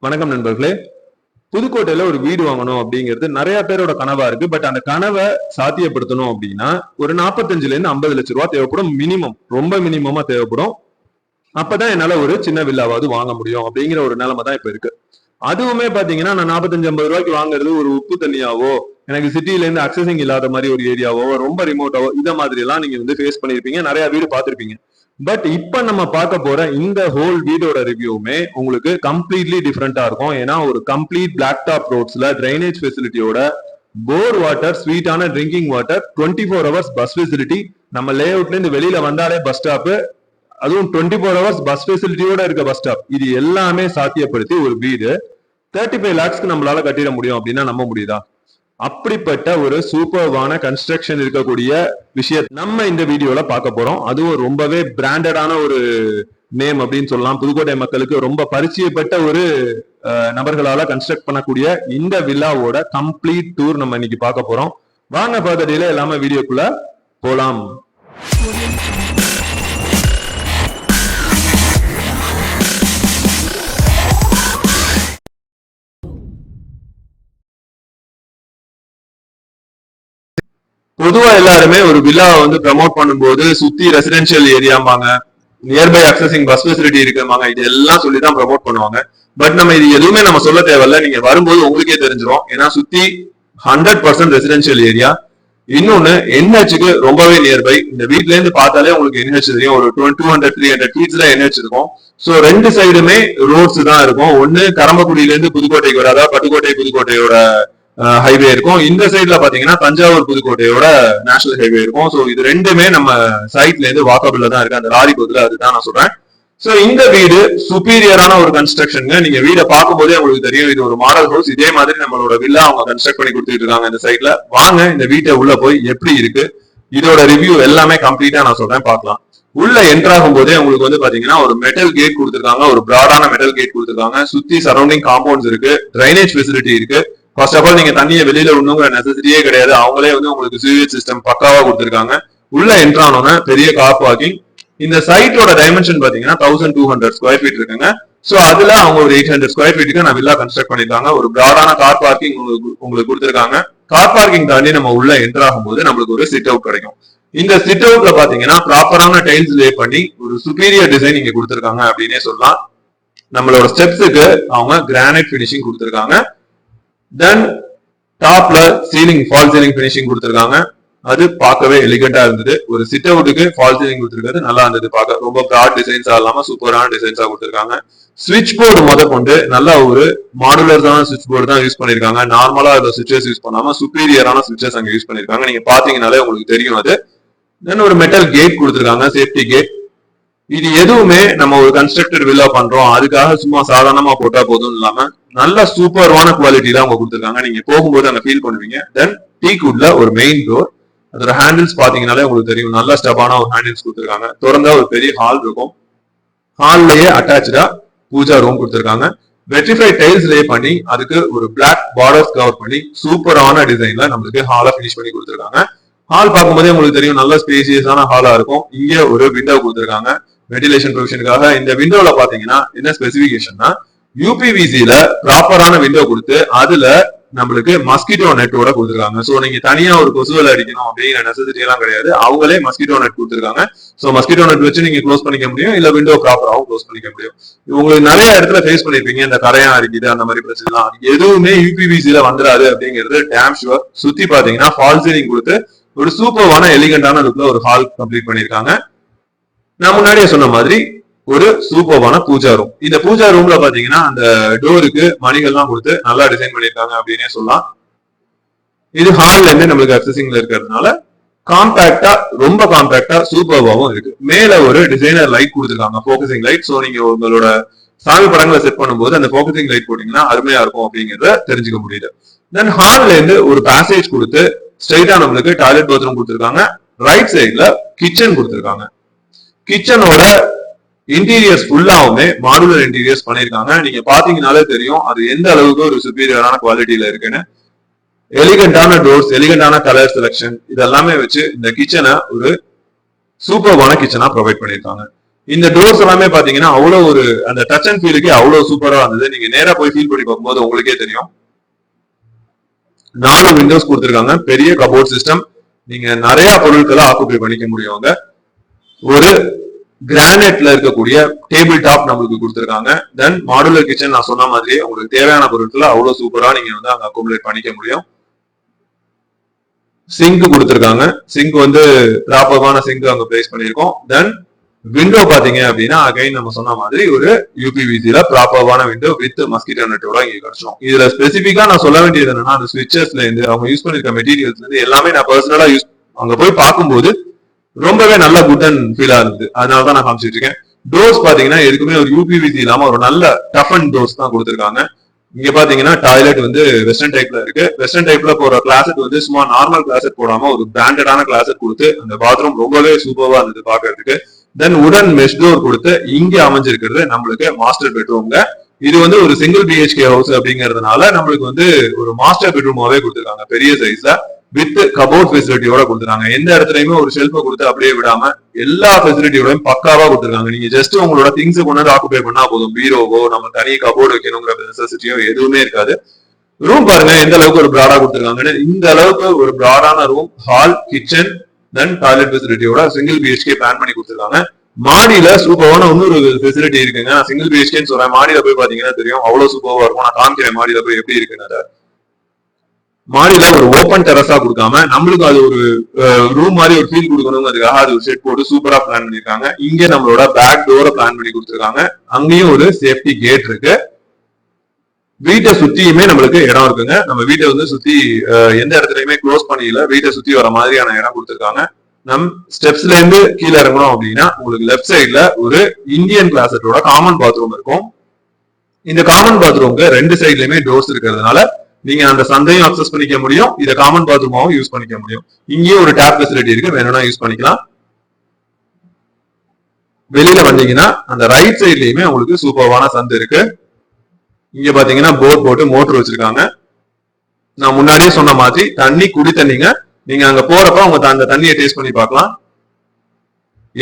வணக்கம் நண்பர்களே. புதுக்கோட்டையில ஒரு வீடு வாங்கணும் அப்படிங்கிறது நிறைய பேரோட கனவா இருக்கு. பட் அந்த கனவை சாத்தியப்படுத்தணும் அப்படின்னா ஒரு நாற்பத்தஞ்சுல இருந்து ஐம்பது லட்ச ரூபா தேவைப்படும் மினிமம். ரொம்ப மினிமமா தேவைப்படும். அப்பதான் என்னால ஒரு சின்ன வில்லாவாவது வாங்க முடியும் அப்படிங்கிற ஒரு நிலைமை தான் இப்ப இருக்கு. அதுவுமே பாத்தீங்கன்னா நான் நாற்பத்தஞ்சு ஐம்பது ரூபாய்க்கு வாங்குறது ஒரு உப்பு தண்ணியாவோ எனக்கு சிட்டில இருந்து அக்சசிங் இல்லாத மாதிரி ஒரு ஏரியாவோ ரொம்ப ரிமோட்டாவோ இந்த மாதிரி எல்லாம் நீங்க வந்து ஃபேஸ் பண்ணிருப்பீங்க. நிறைய வீடு பார்த்திருப்பீங்க. பட் இப்ப நம்ம பார்க்க போற இந்த ஹோல் வீடோட ரிவ்யூமே உங்களுக்கு கம்ப்ளீட்லி டிஃப்ரெண்டா இருக்கும். ஏன்னா ஒரு கம்ப்ளீட் பிளாக் டாப் ரோட்ஸ்ல டிரைனேஜ் ஃபெசிலிட்டியோட போர் வாட்டர் ஸ்வீட்டான drinking water twenty four hours bus facility நம்ம லே அவுட்ல இருந்து வெளியில வந்தாலே பஸ் ஸ்டாப் அதுவும் டுவெண்ட்டி ஃபோர் ஹவர்ஸ் பஸ் ஃபெசிலிட்டியோட இருக்க பஸ் ஸ்டாப் இது எல்லாமே சாத்தியப்படுத்தி ஒரு வீடு. தேர்ட்டி ஃபைவ் லேக்ஸ்க்கு நம்மளால கட்டிட முடியும் அப்படின்னா நம்ப முடியுதா? அப்படிப்பட்ட ஒரு சூப்பர்வான கன்ஸ்ட்ரக்ஷன் இருக்கக்கூடிய விஷயம் நம்ம இந்த வீடியோல பார்க்க போறோம். அதுவும் ரொம்பவே பிராண்டடான ஒரு நேம் அப்படின்னு சொல்லலாம். புதுக்கோட்டை மக்களுக்கு ரொம்ப பரிச்சயப்பட்ட ஒரு நபர்களால கன்ஸ்ட்ரக்ட் பண்ணக்கூடிய இந்த வில்லாவோட கம்ப்ளீட் டூர் நம்ம இன்னைக்கு பார்க்க போறோம். வாங்க ஃபர்தர் எல்லாமே வீடியோக்குள்ள போலாம். பொதுவா எல்லாருமே ஒரு வில்லாவை வந்து ப்ரமோட் பண்ணும்போது சுத்தி ரெசிடென்ஷியல் ஏரியாம்பாங்க நியர்பை அக்சஸிங் பஸ் ஃபெசிலிட்டி இருக்கமாங்க இது எல்லாம் சொல்லி தான் ப்ரமோட் பண்ணுவாங்க. பட் நம்ம இது எதுவுமே நம்ம சொல்ல தேவையில்ல. நீங்க வரும்போது உங்களுக்கே தெரிஞ்சிரும். ஏன்னா சுத்தி ஹண்ட்ரட் பர்சன்ட் ரெசிடென்ஷியல் ஏரியா இன்னொன்னு என்ஹெச்சுக்கு ரொம்பவே நியர்பை இந்த வீட்ல இருந்து பார்த்தாலே உங்களுக்கு என்ஹெச் தெரியும். ஒரு டூ ஹண்ட்ரட் த்ரீ ஹண்ட்ரட் ஃபீட்ஸ்ல என்ஹெச் இருக்கும். ஸோ ரெண்டு சைடுமே ரோட்ஸ் தான் இருக்கும். ஒன்னு கரம்பக்குடியில இருந்து புதுக்கோட்டைக்கு வர அதாவது பட்டுக்கோட்டை புதுக்கோட்டையோட ஹைவே இருக்கும். இந்த சைடுல பாத்தீங்கன்னா தஞ்சாவூர் புதுக்கோட்டையோட நேஷனல் ஹைவே இருக்கும். ஸோ இது ரெண்டுமே நம்ம சைட்ல இருந்து வாக்கபிள்ல தான் இருக்கு. அந்த லாரி பகுதியில் அதுதான் நான் சொல்றேன். ஸோ இந்த வீடு சுப்பீரியரான ஒரு கன்ஸ்ட்ரக்ஷனுங்க நீங்க வீடை பார்க்கும்போதே உங்களுக்கு தெரியும். இது ஒரு மாடல் ஹவுஸ் இதே மாதிரி நம்மளோட வில்லா அவங்க கன்ஸ்ட்ரக்ட் பண்ணி கொடுத்துட்டு இருக்காங்க இந்த சைட்ல வாங்க இந்த வீட்டை உள்ள போய் எப்படி இருக்கு? இதோட ரிவ்யூ எல்லாமே கம்ப்ளீட்டா நான் சொல்றேன். பார்க்கலாம். உள்ள என்டர் ஆகும் போதே உங்களுக்கு வந்து பாத்தீங்கன்னா ஒரு மெட்டல் கேட் கொடுத்துருக்காங்க. ஒரு பிராடான மெட்டல் கேட் கொடுத்துருக்காங்க. சுத்தி சரௌண்டிங் காம்பவுண்ட்ஸ் இருக்கு. டிரைனேஜ் ஃபெசிலிட்டி இருக்கு. ஃபர்ஸ்ட் ஆஃப் ஆல் நீங்க தண்ணியை வெளியில விடணுங்கிற நெசசரியே கிடையாது. அவங்களே வந்து உங்களுக்கு சிவேஜ் சிஸ்டம் பக்காவா கொடுத்துருக்காங்க. உள்ள என்ட்ரு ஆனோன்னா பெரிய கார் பார்க்கிங் இந்த சைட்டோட டைமென்ஷன் பாத்தீங்கன்னா thousand two hundred square feet இருக்குங்க. சோ அதுல அவங்க ஒரு எயிட் ஹண்ட்ரட் ஸ்கொயர் ஃபீட்டுக்கு நான் வில்லா கன்ஸ்ட்ரக்ட் பண்ணிருக்காங்க ஒரு பிராடான கார் பார்க்கிங் உங்களுக்கு உங்களுக்கு கொடுத்துருக்காங்க. கார் பார்க்கிங் தாண்டி நம்ம உள்ள என்டர் ஆகும்போது நம்மளுக்கு ஒரு சிட் அவுட் கிடைக்கும். இந்த சிட் அவுட்ல பாத்தீங்கன்னா ப்ராப்பரான டைல்ஸ் லே பண்ணி ஒரு சுப்பீரியர் டிசைன் இங்க கொடுத்துருக்காங்க அப்படின்னே சொல்லலாம். நம்மளோட ஸ்டெப்ஸுக்கு அவங்க கிரானைட் ஃபினிஷிங் கொடுத்துருக்காங்க. தென் டாப்ல சீலிங் ஃபால் சீலிங் ஃபினிஷிங் கொடுத்துருக்காங்க. அது பார்க்கவே எலிகண்டா இருந்தது. ஒரு சிட் அவுட்டுக்கு ஃபால் சீலிங் கொடுத்துருக்கிறது நல்லா இருந்தது பார்க்க. ரொம்ப ப்ராட் டிசைன்ஸா இல்லாம சூப்பரான டிசைன்ஸா கொடுத்துருக்காங்க. சுவிட்ச் போர்டு முத கொண்டு நல்லா ஒரு மாடுலர்ஸான சுவிட்ச் போர்டு தான் யூஸ் பண்ணிருக்காங்க. நார்மலா அந்த சுவிச்சஸ் யூஸ் பண்ணாம சுப்பீரியரான சுவிச்சஸ் அங்க யூஸ் பண்ணிருக்காங்க. நீங்க பாத்தீங்கனாலே உங்களுக்கு தெரியும் அது. தென் ஒரு மெட்டல் கேட் கொடுத்துருக்காங்க சேஃப்டி கேட் இது எதுவுமே நம்ம ஒரு கன்ஸ்ட்ரக்டட் வில்லா பண்றோம். அதுக்காக சும்மா சாதாரணமா போட்டா போதும் இல்லாம நல்ல சூப்பர்வான தான் அவங்க கொடுத்துருக்காங்க. நீங்க போகும்போது அங்க ஃபீல் பண்ணுவீங்க. தென் டீ குட்ல ஒரு மெயின் டோர் அதோட ஹேண்டில்ஸ் பாத்தீங்கன்னாலே உங்களுக்கு தெரியும். நல்ல ஸ்டெப்பான ஒரு ஹேண்டில்ஸ் கொடுத்துருக்காங்க. திறந்தா ஒரு பெரிய ஹால் இருக்கும். ஹால்லயே அட்டாச்சா பூஜா ரூம் கொடுத்துருக்காங்க. வெட்ரிஃபை டைல்ஸ் பண்ணி அதுக்கு ஒரு பிளாக் பார்டர்ஸ் கவர் பண்ணி சூப்பரான டிசைன்ல நம்மளுக்கு ஹாலை ஃபினிஷ் பண்ணி கொடுத்துருக்காங்க. ஹால் பார்க்கும்போதே உங்களுக்கு தெரியும் நல்ல ஸ்பேசியஸான ஹாலா இருக்கும். இங்கே ஒரு விண்டோ கொடுத்துருக்காங்க. வெண்டிலேஷன் ப்ரொவிஷனுக்காக இந்த விண்டோல பாத்தீங்கன்னா என்ன ஸ்பெசிபிகேஷன்னா யூபிவிசியில ப்ராப்பரான விண்டோ கொடுத்து அதுல நம்மளுக்கு மஸ்கிட்டோ நெட்டோட கொடுத்துருக்காங்க. சோ நீங்க தனியா ஒரு கொசுவலை அடிக்கணும் அப்படிங்கிற நெசசிட்டி எல்லாம் கிடையாது. அவங்களே மஸ்கிட்டோ நெட் கொடுத்துருக்காங்க. சோ மஸ்கிட்டோ நெட் வச்சு நீங்க க்ளோஸ் பண்ணிக்க முடியும். இல்ல விண்டோ ப்ராப்பராகவும் க்ளோஸ் பண்ணிக்க முடியும். உங்களுக்கு நிறைய இடத்துல ஃபேஸ் பண்ணிருப்பீங்க. இந்த கரையா அரிக்குது அந்த மாதிரி பிரச்சனை எதுவுமே யூபிவிசியில வந்துடாது அப்படிங்கிறது டேம் ஷுவர் சுத்தி பாத்தீங்கன்னா ஃபால் சீலிங் கொடுத்து ஒரு சூப்பர்வான எலிகண்டான லுக்ல ஒரு ஹால் கம்ப்ளீட் பண்ணிருக்காங்க. நான் முன்னாடியே சொன்ன மாதிரி ஒரு சூப்பர்வான பூஜா ரூம் இந்த பூஜா ரூம்ல பாத்தீங்கன்னா அந்த டோருக்கு மணிகள்லாம் கொடுத்து நல்லா டிசைன் பண்ணிருக்காங்க அப்படின்னே சொல்லலாம். இது ஹால்ல இருந்து நம்மளுக்கு அக்சசிங்ல இருக்கிறதுனால காம்பாக்டா ரொம்ப காம்பாக்டா சூப்பர்வாவும் இருக்கு. மேல ஒரு டிசைனர் லைட் கொடுத்துருக்காங்க. போக்கசிங் லைட் சோ நீங்க உங்களோட சாமி படங்களை செட் பண்ணும்போது அந்த போக்கசிங் லைட் போட்டீங்கன்னா அருமையா இருக்கும் அப்படிங்கறத தெரிஞ்சுக்க முடியுது. தென் ஹால்ல இருந்து ஒரு பேசேஜ் கொடுத்து ஸ்ட்ரைட்டா நம்மளுக்கு டாய்லெட் பாத்ரூம் கொடுத்துருக்காங்க. ரைட் சைட்ல கிச்சன் கொடுத்துருக்காங்க. கிச்சனோட இன்டீரியர்ஸ் ஃபுல்லாவுமே மாடுலர் இன்டீரியர்ஸ் பண்ணியிருக்காங்க. நீங்க பாத்தீங்கனாலே தெரியும் அது எந்த அளவுக்கு ஒரு சுப்பீரியரான குவாலிட்டியில இருக்குன்னு. எலிகண்டான டோர்ஸ் எலிகண்டான கலர் செலெக்ஷன் இதெல்லாமே வச்சு இந்த கிச்சனை ஒரு சூப்பர்வான கிச்சனா ப்ரொவைட் பண்ணியிருக்காங்க. இந்த டோர்ஸ் எல்லாமே பாத்தீங்கன்னா அவ்வளவு ஒரு அந்த டச் அண்ட் ஃபீலுக்கு அவ்வளவு சூப்பரா இருந்தது. நீங்க நேரா போய் ஃபீல் பண்ணி பார்க்கும்போது உங்களுக்கே தெரியும். நாலு விண்டோஸ் கொடுத்துருக்காங்க. பெரிய கபோர்ட் சிஸ்டம் நீங்க நிறைய பொருட்களை ஆக்குபை பண்ணிக்க முடியும் ஒரு கிரானைட்ல இருக்கக்கூடிய டேபிள் டாப் நம்மளுக்கு கொடுத்துருக்காங்க. தென் மாடுலர் கிச்சன் நான் சொன்ன மாதிரி உங்களுக்கு தேவையான பொருட்களை அவ்வளவு சூப்பரா நீங்க வந்து அங்க அக்குமுலேட் பண்ணிக்க முடியும். சிங்க் கொடுத்துருக்காங்க. சிங்க் வந்து ப்ராப்பரான சிங்க் அங்க பிளேஸ் பண்ணியிருக்கோம். தென் விண்டோ பாத்தீங்க அப்படின்னா அகைன் நம்ம சொன்ன மாதிரி ஒரு யூபிவிசில ப்ராப்பரான விண்டோ வித் மஸ்கிட்டோ நெட்டோட இங்க கிடைச்சோம் இதுல ஸ்பெசிபிக்கா நான் சொல்ல வேண்டியது என்னன்னா அந்த ஸ்விட்சஸ்ல இருந்து அவங்க யூஸ் பண்ணிருக்க மெட்டீரியல்ஸ்ல இருந்து எல்லாமே நான் பர்சனலா யூஸ் அங்க போய் பார்க்கும்போது ரொம்பவே நல்ல குட் அண்ட் ஃபீலா இருந்தது. அதனால தான் நான் காமிச்சிட்டு இருக்கேன். டோர்ஸ் பாத்தீங்கன்னா எதுக்குமே ஒரு யூபிவிசி இல்லாம ஒரு நல்ல டஃப் அண்ட் டோர்ஸ் தான் கொடுத்துருக்காங்க. இங்க பாத்தீங்கன்னா டாய்லெட் வந்து வெஸ்டர்ன் டைப்ல இருக்கு. வெஸ்டர்ன் டைப்ல போற கிளாசெட் வந்து சும்மா நார்மல் கிளாசெட் போடாம ஒரு பிராண்டடான கிளாசெட் கொடுத்து அந்த பாத்ரூம் ரொம்பவே சூப்பரா இருந்தது பாக்குறதுக்கு. தென் உடன் மெஷ் டோர் கொடுத்து இங்க அமைஞ்சிருக்கிறது நம்மளுக்கு மாஸ்டர் பெட்ரூம்ல இது வந்து ஒரு சிங்கிள் பிஹெச்கே ஹவுஸ் அப்படிங்கறதுனால நம்மளுக்கு வந்து ஒரு மாஸ்டர் பெட்ரூமாவே கொடுத்துருக்காங்க. பெரிய சைஸ்ல வித் கபோர்ட் ஃபெசிலிட்டியோட கொடுத்துருக்காங்க. எந்த இடத்துலயுமே ஒரு ஷெல்ஃபை கொடுத்து அப்படியே விடாம எல்லா ஃபெசிலிட்டியோடையும் பக்காவா கொடுத்துருக்காங்க. நீங்க ஜஸ்ட் உங்களோட திங்ஸ் கொண்டு வந்து ஆக்குபை பண்ணா போதும். பீரோவோ நம்ம தனி கபோர்டு வைக்கணுங்கிற நெசசிட்டியோ எதுவுமே இருக்காது. ரூம் பாருங்க எந்த அளவுக்கு ஒரு பிராடா கொடுத்துருக்காங்கன்னு. இந்த அளவுக்கு ஒரு பிராடான room hall kitchen then toilet ஃபெசிலிட்டியோட single BHK plan பண்ணி கொடுத்துருக்காங்க. மாடியில சூப்பரான இன்னொரு ஃபெசிலிட்டி இருக்குங்க. நான் சிங்கிள் பிஹெச்கேன்னு சொல்றேன். மாடியில போய் பாத்தீங்கன்னா தெரியும். அவ்வளவு சூப்பரா இருக்கும். நான் காமிக்கிறேன். மாடியில போய் எப்படி இருக்குன்னு மாடியில ஒரு ஓப்பன் டெரஸா கொடுக்காம நம்மளுக்கு அது ஒரு ரூம் மாதிரி ஒரு ஃபீல் கொடுக்கணுங்கிறதுக்காக அது ஒரு செட் போட்டு சூப்பரா பிளான் பண்ணிருக்காங்க இங்க நம்மளோட பேக் டோரை பிளான் பண்ணி கொடுத்துருக்காங்க. அங்கேயும் ஒரு சேஃப்டி கேட் இருக்கு. வீட்டை சுத்தியுமே நம்மளுக்கு இடம் இருக்குங்க. நம்ம வீட்டை வந்து சுத்தி எந்த இடத்துலயுமே க்ளோஸ் பண்ணியில வீட்டை சுத்தி வர மாதிரியான இடம் கொடுத்துருக்காங்க. நம் ஸ்டெப்ஸ்ல இருந்து கீழே இறங்கணும் அப்படின்னா உங்களுக்கு லெஃப்ட் சைட்ல ஒரு இந்தியன் கிளாசட்டோட காமன் பாத்ரூம் இருக்கும். இந்த காமன் பாத்ரூம்க்கு ரெண்டு சைட்லயுமே டோர்ஸ் இருக்கிறதுனால நீங்க அந்த சந்தையும் அக்சஸ் பண்ணிக்க முடியும். இதை காமன் பாத்ரூமாவும் யூஸ் பண்ணிக்க முடியும். இங்கேயும் ஒரு டேப் ஃபெசிலிட்டி இருக்கு. வேணும்னா யூஸ் பண்ணிக்கலாம். வெளியில வந்தீங்கன்னா அந்த ரைட் சைட்லயுமே உங்களுக்கு சூப்பர்வான சந்து இருக்கு. இங்க பாத்தீங்கன்னா போர்ட் போட்டு மோட்டர் வச்சிருக்காங்க. நான் முன்னாடியே சொன்ன மாதிரி தண்ணி குடி தண்ணிங்க நீங்க அங்க போறப்ப உங்க அந்த தண்ணியை டேஸ்ட் பண்ணி பார்க்கலாம்.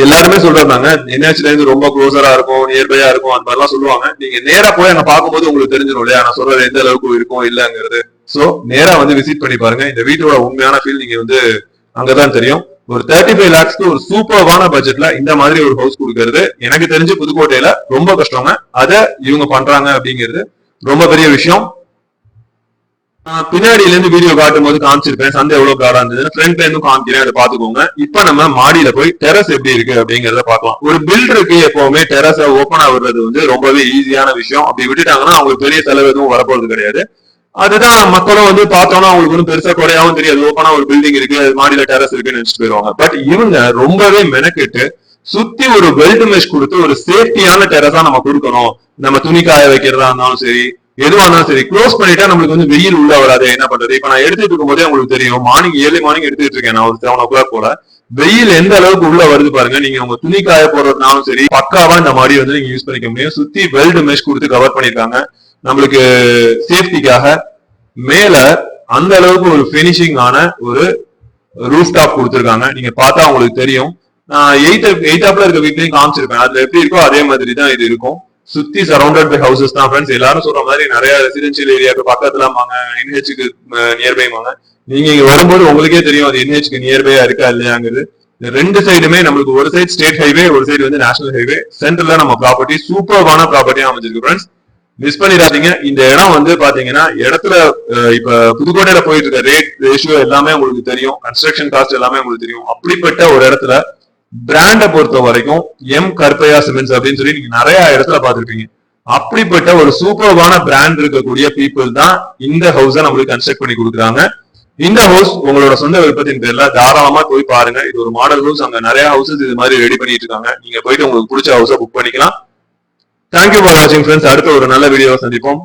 எல்லாருமே சொல்றாங்க என்ஹெச்ல இருந்து ரொம்ப க்ளோசரா இருக்கும் நியர்பையா இருக்கும் அந்த மாதிரிலாம் சொல்லுவாங்க. நீங்க நேரா போய் அங்க பார்க்கும்போது உங்களுக்கு தெரிஞ்சிடும் இல்லையா? நான் சொல்றது எந்த அளவுக்கு இருக்கும் இல்லங்கிறது. சோ நேரா வந்து விசிட் பண்ணி பாருங்க. இந்த வீட்டோட உண்மையான ஃபீல் நீங்க வந்து அங்கதான் தெரியும். ஒரு தேர்ட்டி ஃபைவ் லேக்ஸ்க்கு ஒரு சூப்பர்வான பட்ஜெட்ல இந்த மாதிரி ஒரு ஹவுஸ் கொடுக்கறது எனக்கு தெரிஞ்சு புதுக்கோட்டையில ரொம்ப கஷ்டங்க. அதை இவங்க பண்றாங்க அப்படிங்கிறது ரொம்ப பெரிய விஷயம். பின்னாடியில இருந்து வீடியோ காட்டும் போது காமிச்சிருப்பேன் சந்தை எவ்வளவு காடா இருந்தது ஃப்ரண்ட்ல இருந்தும் காமிக்கிறேன். அதை பாத்துக்கோங்க இப்ப நம்ம மாடியில போய் டெரஸ் எப்படி இருக்கு அப்படிங்கறத பாக்கலாம் ஒரு பில்டருக்கு எப்பவுமே. டெரஸ ஓபன் ஆகுறது வந்து ரொம்பவே ஈஸியான விஷயம். அப்படி விட்டுட்டாங்கன்னா அவங்களுக்கு பெரிய செலவு எதுவும் வரப்போறது கிடையாது. அதுதான் மக்களும் வந்து பார்த்தோம்னா அவங்களுக்கு ஒன்றும் பெருசா குறையாவும் தெரியாது. ஓப்பனா ஒரு பில்டிங் இருக்கு. அது மாடியில டெரஸ் இருக்குன்னு நினைச்சிட்டு போயிருவாங்க. பட் இவங்க ரொம்பவே மெனக்கெட்டு சுத்தி ஒரு வெல்ட் மெஷ் கொடுத்து ஒரு சேஃப்டியான டெரஸா நம்ம கொடுக்கணும். நம்ம துணி காய வைக்கிறதா இருந்தாலும் சரி எதுவா இருந்தாலும் சரி க்ளோஸ் பண்ணிட்டா நம்மளுக்கு வந்து வெயில் உள்ள வராது. என்ன பண்றது? இப்ப நான் எடுத்துட்டு இருக்கும்போதே உங்களுக்கு தெரியும். மார்னிங் ஏர்லி மார்னிங் எடுத்துட்டு இருக்கேன். நான் ஒரு செவன் ஓ கிளாக் போல. வெயில் எந்த அளவுக்கு உள்ள வருது பாருங்க. நீங்க உங்க துணி காய போடுறதுனாலும் சரி பக்காவா இந்த மாதிரி வந்து நீங்க யூஸ் பண்ணிக்க முடியும். சுத்தி வெல்டு மெஷ் கொடுத்து கவர் பண்ணிருக்காங்க நம்மளுக்கு சேஃப்டிக்காக மேல அந்த அளவுக்கு ஒரு பினிஷிங் ஆன ஒரு ரூஃப் டாப் கொடுத்துருக்காங்க. நீங்க பார்த்தா உங்களுக்கு தெரியும். நான் எயிட் எயிட்டாப்ல இருக்க வீட்லயும் காமிச்சிருப்பேன். அதுல எப்படி இருக்கோ அதே மாதிரி தான் இது இருக்கும். சுத்தி சரௌண்டட் பை ஹவுசஸ் தான் ஃப்ரெண்ட்ஸ் எல்லாரும் சொல்ற மாதிரி நிறைய ரெசிடென்சியல் ஏரியாவுக்கு பக்கத்துல வாங்க என்ஹெச்சுக்கு நியர்பை வாங்க. நீங்க இங்க வரும்போது உங்களுக்கே தெரியும் அது என்ஹெச்க்கு நியர்பையா இருக்கா இல்லையாங்கிறது. ரெண்டு சைடுமே நம்மளுக்கு ஒரு சைடு ஸ்டேட் ஹைவே ஒரு சைடு வந்து நேஷனல் ஹைவே சென்டர்ல நம்ம ப்ராப்பர்ட்டி சூப்பர்வான ப்ராப்பர்ட்டியா அமைஞ்சிருக்கு ஃப்ரெண்ட்ஸ் மிஸ் பண்ணிடாதீங்க. இந்த இடம் வந்து பாத்தீங்கன்னா இடத்துல இப்ப புதுக்கோட்டையில போயிட்டு இருக்க ரேட் ரேஷியோ எல்லாமே உங்களுக்கு தெரியும். கன்ஸ்ட்ரக்ஷன் காஸ்ட் எல்லாமே உங்களுக்கு தெரியும். அப்படிப்பட்ட ஒரு இடத்துல பிராண்டை பொறுத்த வரைக்கும் எம் கற்பையா சிமெண்ட்ஸ் அப்படின்னு சொல்லி நீங்க நிறைய இடத்துல பார்த்திருப்பீங்க. அப்படிப்பட்ட ஒரு சூப்பர்வான பிராண்ட் இருக்கக்கூடிய பீப்புள் தான் இந்த ஹவுஸை நம்மளுக்கு கன்ஸ்ட்ரக்ட் பண்ணி கொடுக்குறாங்க. இந்த ஹவுஸ் உங்களோட சொந்த விருப்பத்தின் பேர்ல தாராளமா போய் பாருங்க. இது ஒரு மாடல் ஹவுஸ் அங்க நிறைய ஹவுசஸ் இது மாதிரி ரெடி பண்ணிட்டு இருக்காங்க. நீங்க போயிட்டு உங்களுக்கு பிடிச்ச ஹவுஸை புக் பண்ணிக்கலாம். தேங்க்யூ ஃபார் வாட்சிங் ஃப்ரெண்ட்ஸ் அடுத்த ஒரு நல்ல வீடியோவை சந்திப்போம்.